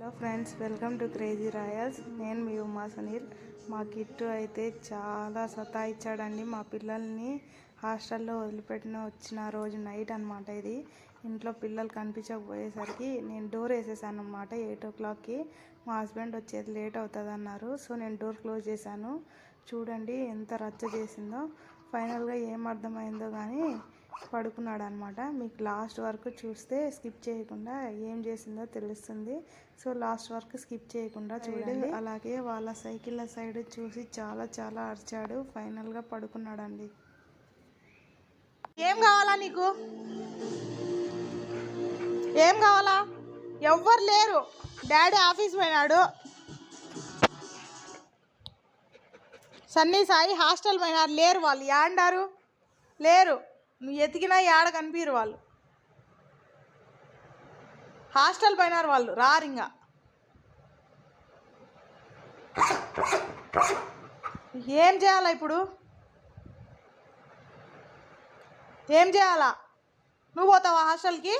Hello friends welcome to crazy royals. నేను మీ ఉమా సునీల్. మా కిట్టు అయితే చాలా సతాయిచ్చాడండి. మా పిల్లల్ని హాస్టల్లో వదిలిపెట్టిన వచ్చిన రోజు నైట్ అనమాట ఇది. ఇంట్లో పిల్లలు కనిపించకపోయేసరికి నేను డోర్ వేసేసాను అనమాట ఎయిట్ ఓ క్లాక్కి. మా హస్బెండ్ వచ్చేది లేట్ అవుతుంది అన్నారు సో నేను డోర్ క్లోజ్ చేశాను. చూడండి ఎంత రచ్చ చేసిందో. ఫైనల్గా ఏం అర్థమైందో కానీ పడుకున్నాడు అనమాట మీకు లాస్ట్ వరకు చూస్తే స్కిప్ చేయకుండా ఏం చేసిందో తెలుస్తుంది. సో లాస్ట్ వరకు స్కిప్ చేయకుండా చూడండి. అలాగే వాళ్ళ సైకిళ్ళ సైడ్ చూసి చాలా చాలా అరిచాడు. ఫైనల్గా పడుకున్నాడండి. ఏం కావాలా నీకు? ఏం కావాలా? ఎవ్వరు లేరు. డాడీ ఆఫీస్ పోయినాడు. సన్నీ సాయి హాస్టల్ పోయినారు. లేరు వాళ్ళు. యాండారు లేరు. నువ్వు ఎతికినా ఏడ కనిపించరు వాళ్ళు. హాస్టల్ పోయినారు వాళ్ళు రారింగా ఏం చేయాలా ఇప్పుడు? ఏం చేయాలా? నువ్వు పోతావా హాస్టల్కి?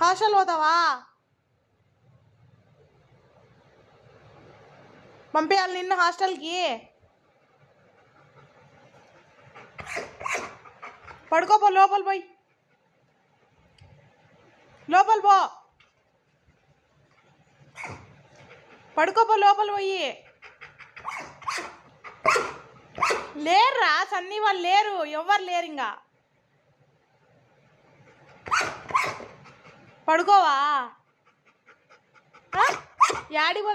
హాస్టల్ పోతావా? పంపించాలి నిన్ను హాస్టల్కి. పడుకోపో లోపల పోయి. లోపల పో. పడుకోపో లోపల పోయి. లేరురా సన్నీ వాళ్ళు లేరు ఎవ్వరు లేరు ఇంకా. పడుకోవా? ఆ? యాడికి